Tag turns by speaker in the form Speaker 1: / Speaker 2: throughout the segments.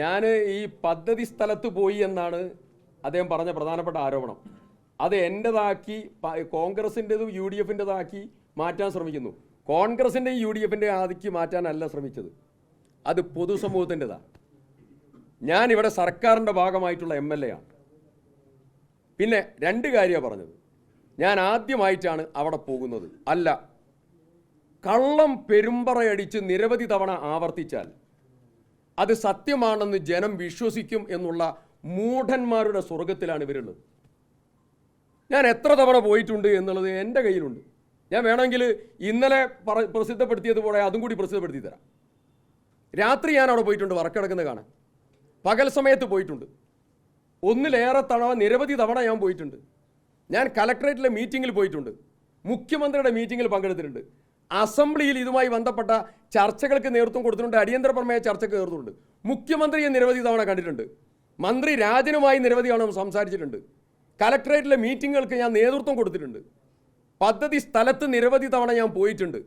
Speaker 1: ഞാൻ ഈ പദ്ധതി സ്ഥലത്ത് പോയി എന്നാണ് അദ്ദേഹം പറഞ്ഞ പ്രധാനപ്പെട്ട ആരോപണം. അത് എന്റെതാക്കി കോൺഗ്രസിന്റെതും യു ഡി എഫിന്റെതാക്കി മാറ്റാൻ ശ്രമിക്കുന്നു. കോൺഗ്രസിന്റെയും യു ഡി എഫിന്റെ ആദിക്ക് മാറ്റാനല്ല ശ്രമിച്ചത്. അത് പൊതുസമൂഹത്തിന്റെതാണ് ഇവിടെ സർക്കാരിന്റെ ഭാഗമായിട്ടുള്ള എം എൽ എ ആണ് പിന്നെ രണ്ട് കാര്യമാണ് പറഞ്ഞത്. ഞാൻ ആദ്യമായിട്ടാണ് അവിടെ പോകുന്നത്. അല്ല കള്ളം പെരുമ്പറയടിച്ച് നിരവധി തവണ ആവർത്തിച്ചാൽ അത് സത്യമാണെന്ന് ജനം വിശ്വസിക്കും എന്നുള്ള മൂഢന്മാരുടെ സ്വർഗത്തിലാണ് ഇവരുള്ളത്. ഞാൻ എത്ര തവണ പോയിട്ടുണ്ട് എന്നുള്ളത് എന്റെ കയ്യിലുണ്ട്. ഞാൻ വേണമെങ്കിൽ ഇന്നലെ പറ പ്രസിദ്ധപ്പെടുത്തിയതുപോലെ അതും കൂടി പ്രസിദ്ധപ്പെടുത്തി തരാം. രാത്രി ഞാൻ അവിടെ പോയിട്ടുണ്ട് വറക്കിടക്കുന്നത് കാണാൻ. പകൽ സമയത്ത് പോയിട്ടുണ്ട്. ഒന്നിലേറെ തവണ നിരവധി തവണ ഞാൻ പോയിട്ടുണ്ട്. ഞാൻ കലക്ടറേറ്റിലെ മീറ്റിങ്ങിൽ പോയിട്ടുണ്ട്. മുഖ്യമന്ത്രിയുടെ മീറ്റിങ്ങിൽ പങ്കെടുത്തിട്ടുണ്ട്. അസംബ്ലിയിൽ ഇതുമായി ബന്ധപ്പെട്ട ചർച്ചകൾക്ക് നേതൃത്വം കൊടുത്തിട്ടുണ്ട്. അടിയന്തര പ്രമേയ ചർച്ചയ്ക്ക് നേതൃത്വമുണ്ട്. മുഖ്യമന്ത്രിയെ നിരവധി തവണ കണ്ടിട്ടുണ്ട്. മന്ത്രി രാജനുമായി നിരവധി തവണ സംസാരിച്ചിട്ടുണ്ട്. കലക്ടറേറ്റിലെ മീറ്റിങ്ങുകൾക്ക് ഞാൻ നേതൃത്വം കൊടുത്തിട്ടുണ്ട്. പദ്ധതി സ്ഥലത്ത് നിരവധി തവണ ഞാൻ പോയിട്ടുണ്ട്.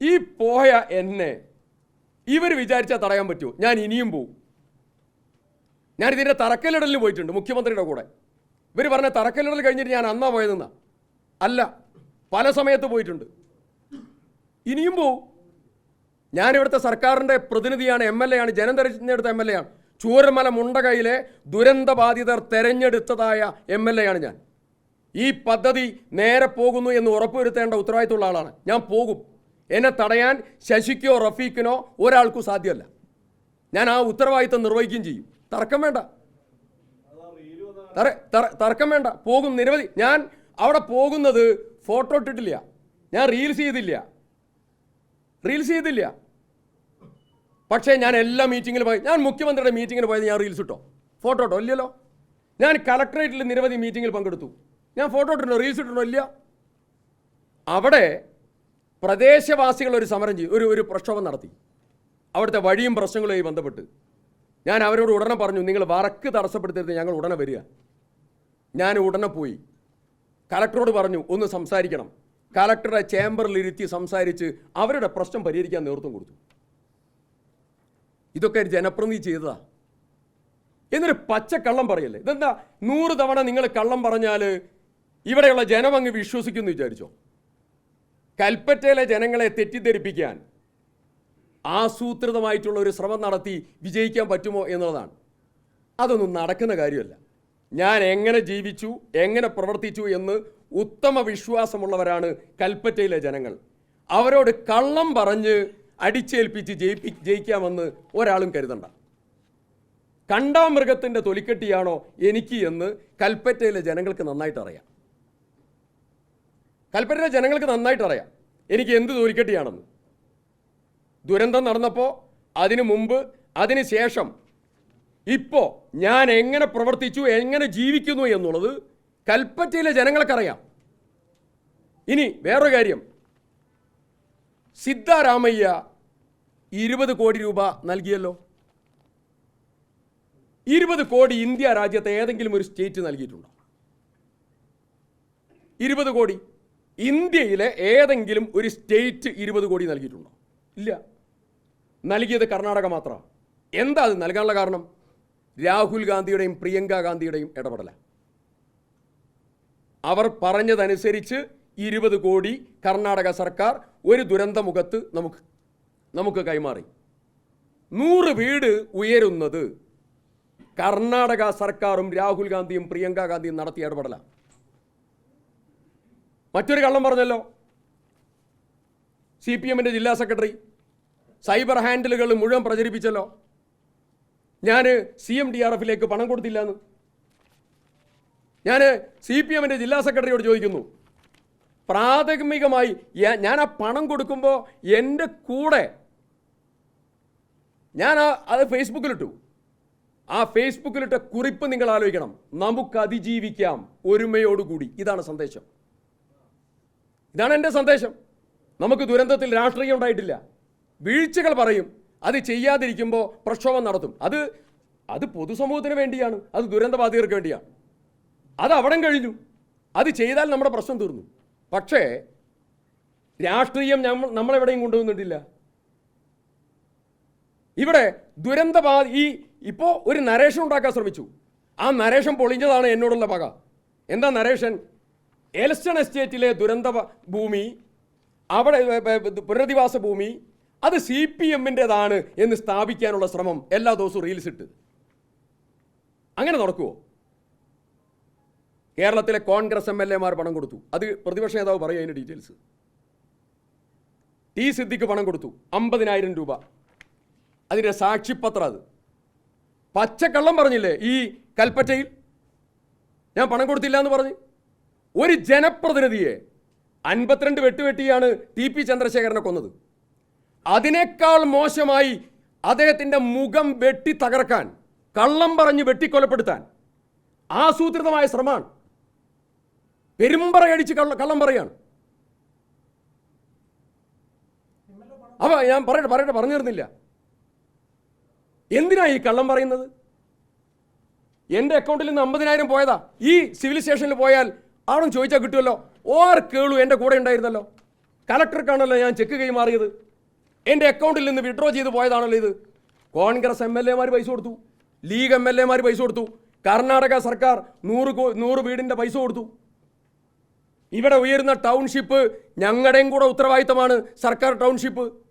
Speaker 1: ഈ പോയ എന്നെ ഇവർ വിചാരിച്ചാൽ തടയാൻ പറ്റുമോ? ഞാൻ ഇനിയും പോവും. ഞാൻ ഇതിന്റെ തറക്കല്ലിടലിന് പോയിട്ടുണ്ട് മുഖ്യമന്ത്രിയുടെ കൂടെ. ഇവർ പറഞ്ഞ തറക്കല്ലിടൽ കഴിഞ്ഞിട്ട് ഞാൻ അന്നാ പോയതെന്നാ. അല്ല പല സമയത്ത് പോയിട്ടുണ്ട്. ഇനിയും പോവും ഞാനിവിടുത്തെ സർക്കാരിന്റെ പ്രതിനിധിയാണ് എം എൽ എ ആണ് ജനം തെരഞ്ഞെടുത്ത എം എൽ എ ആണ്. ചൂരമല മുണ്ടകയിലെ ദുരന്തബാധിതർ തെരഞ്ഞെടുത്തതായ എം എൽ എ ആണ് ഞാൻ. ഈ പദ്ധതി നേരെ പോകുന്നു എന്ന് ഉറപ്പുവരുത്തേണ്ട ഉത്തരവാദിത്തമുള്ള ആളാണ്. ഞാൻ പോകും. എന്നെ തടയാൻ ശശിക്കോ റഫീഖിനോ ഒരാൾക്കും സാധ്യമല്ല. ഞാൻ ആ ഉത്തരവാദിത്തം നിർവഹിക്കുകയും ചെയ്യും. തർക്കം വേണ്ട. തർക്കം വേണ്ട. പോകും. നിരവധി ഞാൻ അവിടെ പോകുന്നത് ഫോട്ടോ ഇട്ടിട്ടില്ല. ഞാൻ റീൽസ് ചെയ്തില്ല. റീൽസ് ചെയ്തില്ല. പക്ഷേ ഞാൻ എല്ലാ മീറ്റിങ്ങിലും പോയി ഞാൻ മുഖ്യമന്ത്രിയുടെ മീറ്റിങ്ങിന് പോയത് ഞാൻ റീൽസ് ഇട്ടോ? ഫോട്ടോ ഇട്ടോ? ഇല്ലല്ലോ. ഞാൻ കലക്ടറേറ്റിൽ നിരവധി മീറ്റിങ്ങിൽ പങ്കെടുത്തു. ഞാൻ ഫോട്ടോ ഇട്ടിട്ടുണ്ടോ? റീൽസ് ഇട്ടിട്ടുണ്ടോ? ഇല്ല. അവിടെ പ്രദേശവാസികൾ ഒരു സമരം ചെയ്തു ഒരു ഒരു പ്രക്ഷോഭം നടത്തി. അവിടുത്തെ വഴിയും പ്രശ്നങ്ങളുമായി ബന്ധപ്പെട്ട്. ഞാൻ അവരോട് ഉടനെ പറഞ്ഞു നിങ്ങൾ വറക്ക് തടസ്സപ്പെടുത്തരുത് ഞങ്ങൾ ഉടനെ വരിക. ഞാൻ ഉടനെ പോയി. കലക്ടറോട് പറഞ്ഞു ഒന്ന് സംസാരിക്കണം. കലക്ടറുടെ ചേംബറിലിരുത്തി സംസാരിച്ച് അവരുടെ പ്രശ്നം പരിഹരിക്കാൻ നേതൃത്വം കൊടുത്തു. ഇതൊക്കെ ജനപ്രതിനിധി ചെയ്തതാ. എന്നൊരു പച്ച കള്ളം പറയല്ലേ? ഇതെന്താ നൂറ് തവണ നിങ്ങൾ കള്ളം പറഞ്ഞാൽ ഇവിടെയുള്ള ജനം അങ്ങ് വിശ്വസിക്കുമെന്ന് വിചാരിച്ചോ? കൽപ്പറ്റയിലെ ജനങ്ങളെ തെറ്റിദ്ധരിപ്പിക്കാൻ ആസൂത്രിതമായിട്ടുള്ള ഒരു ശ്രമം നടത്തി വിജയിക്കാൻ പറ്റുമോ എന്നുള്ളതാണ്. അതൊന്നും നടക്കുന്ന കാര്യമല്ല. ഞാൻ എങ്ങനെ ജീവിച്ചു എങ്ങനെ പ്രവർത്തിച്ചു എന്ന് ഉത്തമ വിശ്വാസമുള്ളവരാണ് കൽപ്പറ്റയിലെ ജനങ്ങൾ. അവരോട് കള്ളം പറഞ്ഞ് അടിച്ചേൽപ്പിച്ച് ജയിപ്പി ജയിക്കാമെന്ന് ഒരാളും കരുതണ്ട. കണ്ടാമൃഗത്തിന്റെ തൊലിക്കെട്ടിയാണോ എനിക്ക് എന്ന് കൽപ്പറ്റയിലെ ജനങ്ങൾക്ക് നന്നായിട്ട് അറിയാം. കൽപ്പറ്റയിലെ ജനങ്ങൾക്ക് നന്നായിട്ട് അറിയാം. എനിക്ക് എന്ത് തൊലിക്കെട്ടിയാണെന്ന്. ദുരന്തം നടന്നപ്പോൾ അതിനു മുമ്പ് അതിന് ശേഷം ഇപ്പോൾ ഞാൻ എങ്ങനെ പ്രവർത്തിച്ചു എങ്ങനെ ജീവിക്കുന്നു എന്നുള്ളത് കൽപ്പറ്റയിലെ ജനങ്ങൾക്കറിയാം. ഇനി വേറൊരു കാര്യം. സിദ്ധാരാമയ്യ ഇരുപത് കോടി രൂപ നൽകിയല്ലോ. ഇരുപത് കോടി ഇന്ത്യ രാജ്യത്തെ ഏതെങ്കിലും ഒരു സ്റ്റേറ്റ് നൽകിയിട്ടുണ്ടോ? ഇരുപത് കോടി. ഇന്ത്യയിലെ ഏതെങ്കിലും ഒരു സ്റ്റേറ്റ് ഇരുപത് കോടി നൽകിയിട്ടുണ്ടോ? ഇല്ല. നൽകിയത് കർണാടക മാത്രമാണ് എന്താ അത് നൽകാനുള്ള കാരണം? രാഹുൽ ഗാന്ധിയുടെയും പ്രിയങ്ക ഗാന്ധിയുടെയും ഇടപെടല. അവർ പറഞ്ഞതനുസരിച്ച് ഇരുപത് കോടി കർണാടക സർക്കാർ ഒരു ദുരന്തമുഖത്ത് നമുക്ക് നമുക്ക് കൈമാറി. നൂറ് വീട് ഉയരുന്നത് കർണാടക സർക്കാരും രാഹുൽ ഗാന്ധിയും പ്രിയങ്ക ഗാന്ധിയും നടത്തിയ ഇടപെടല. മറ്റൊരു കള്ളം പറഞ്ഞല്ലോ. സി പി എമ്മിന്റെ ജില്ലാ സെക്രട്ടറി സൈബർ ഹാൻഡിലുകൾ മുഴുവൻ പ്രചരിപ്പിച്ചല്ലോ. ഞാൻ സി എം ഡി ആർ എഫിലേക്ക് പണം കൊടുത്തില്ല എന്ന് ഞാൻ സി പി എമ്മിന്റെ ജില്ലാ സെക്രട്ടറിയോട് ചോദിക്കുന്നു. പ്രാഥമികമായി ഞാൻ ആ പണം കൊടുക്കുമ്പോൾ എന്റെ കൂടെ ഞാൻ ആ അത് ഫേസ്ബുക്കിലിട്ടു. ആ ഫേസ്ബുക്കിലിട്ട കുറിപ്പ് നിങ്ങൾ ആലോചിക്കണം. നമുക്ക് അതിജീവിക്കാം ഒരുമയോടുകൂടി. ഇതാണ് സന്ദേശം. ഇതാണ് എന്റെ സന്ദേശം. നമുക്ക് ദുരന്തത്തിൽ രാഷ്ട്രീയം ഉണ്ടായിട്ടില്ല. വീഴ്ചകൾ പറയും. അത് ചെയ്യാതിരിക്കുമ്പോൾ പ്രക്ഷോഭം നടത്തും. അത് അത് പൊതുസമൂഹത്തിന് വേണ്ടിയാണ്. അത് ദുരന്തബാധിതർക്ക് വേണ്ടിയാണ്. അത് അവിടം കഴിഞ്ഞു. അത് ചെയ്താൽ നമ്മുടെ പ്രശ്നം തീർന്നു. പക്ഷേ രാഷ്ട്രീയം നമ്മൾ നമ്മളെവിടെയും കൊണ്ടുവന്നിട്ടില്ല. ഇവിടെ ദുരന്ത ഈ ഇപ്പോൾ ഒരു നരേഷൻ ഉണ്ടാക്കാൻ ശ്രമിച്ചു. ആ നരേഷൻ പൊളിഞ്ഞതാണ് എന്നോടുള്ള പക എന്താ നരേഷൻ? എൽസ്റ്റൺ എസ്റ്റേറ്റിലെ ദുരന്ത ഭൂമി അവിടെ പുനരധിവാസ ഭൂമി അത് സി പി എമ്മിന്റെതാണ് എന്ന് സ്ഥാപിക്കാനുള്ള ശ്രമം എല്ലാ ദിവസവും റീൽസ് ഇട്ട് അങ്ങനെ നടക്കുമോ കേരളത്തിലെ കോൺഗ്രസ് എം എൽ എമാർ പണം കൊടുത്തു. അത് പ്രതിപക്ഷ നേതാവ് പറയും അതിന്റെ ഡീറ്റെയിൽസ് ടി സിദ്ദിഖ് പണം കൊടുത്തു. അമ്പതിനായിരം രൂപ. അതിന്റെ സാക്ഷിപത്രം അത്. പച്ചക്കള്ളം പറഞ്ഞില്ലേ ഈ കൽപ്പറ്റയിൽ? ഞാൻ പണം കൊടുത്തില്ല എന്ന് പറഞ്ഞ്. ഒരു ജനപ്രതിനിധിയെ അൻപത്തിരണ്ട് വെട്ടുവെട്ടിയാണ് ടി പി ചന്ദ്രശേഖരനെ കൊന്നത്. അതിനേക്കാൾ മോശമായി അദ്ദേഹത്തിന്റെ മുഖം വെട്ടി തകർക്കാൻ കള്ളം പറഞ്ഞ് വെട്ടിക്കൊലപ്പെടുത്താൻ ആസൂത്രിതമായ ശ്രമമാണ്. പെരുമ്പറയടിച്ച് കള്ള കള്ളം പറയാണ്. അപ്പൊ ഞാൻ പറയട്ടെ പറയട്ടെ പറഞ്ഞു തരുന്നില്ല എന്തിനാ ഈ കള്ളം പറയുന്നത്? എന്റെ അക്കൗണ്ടിൽ നിന്ന് അമ്പതിനായിരം പോയതാ. ഈ സിവിൽ സ്റ്റേഷനിൽ പോയാൽ ആളും ചോദിച്ചാൽ കിട്ടുമല്ലോ. ഓർ കേളു എന്റെ കൂടെ ഉണ്ടായിരുന്നല്ലോ? കലക്ടർക്കാണല്ലോ ഞാൻ ചെക്ക് കൈമാറിയത് എന്റെ അക്കൗണ്ടിൽ നിന്ന് വിഡ്രോ ചെയ്ത് പോയതാണല്ലോ ഇത്. കോൺഗ്രസ് എം എൽ എമാർ പൈസ കൊടുത്തു. ലീഗ് എം എൽ എമാർ പൈസ കൊടുത്തു. കർണാടക സർക്കാർ നൂറ് നൂറ് വീടിന്റെ പൈസ കൊടുത്തു. ഇവിടെ ഉയരുന്ന ടൗൺഷിപ്പ് ഞങ്ങളുടെയും കൂടെ ഉത്തരവാദിത്തമാണ് സർക്കാർ ടൗൺഷിപ്പ്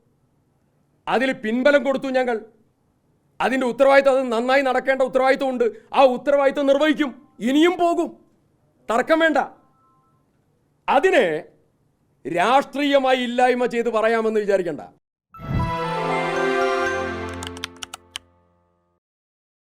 Speaker 1: അതിൽ പിൻബലം കൊടുത്തു ഞങ്ങൾ. അതിന്റെ ഉത്തരവാദിത്തം അത് നന്നായി നടക്കേണ്ട ഉത്തരവാദിത്തമുണ്ട്. ആ ഉത്തരവാദിത്തം നിർവഹിക്കും. ഇനിയും പോകും. തർക്കം വേണ്ട. അതിനെ രാഷ്ട്രീയമായി ഇല്ലായ്മ ചെയ്ത് പറയാമെന്ന് വിചാരിക്കണ്ട.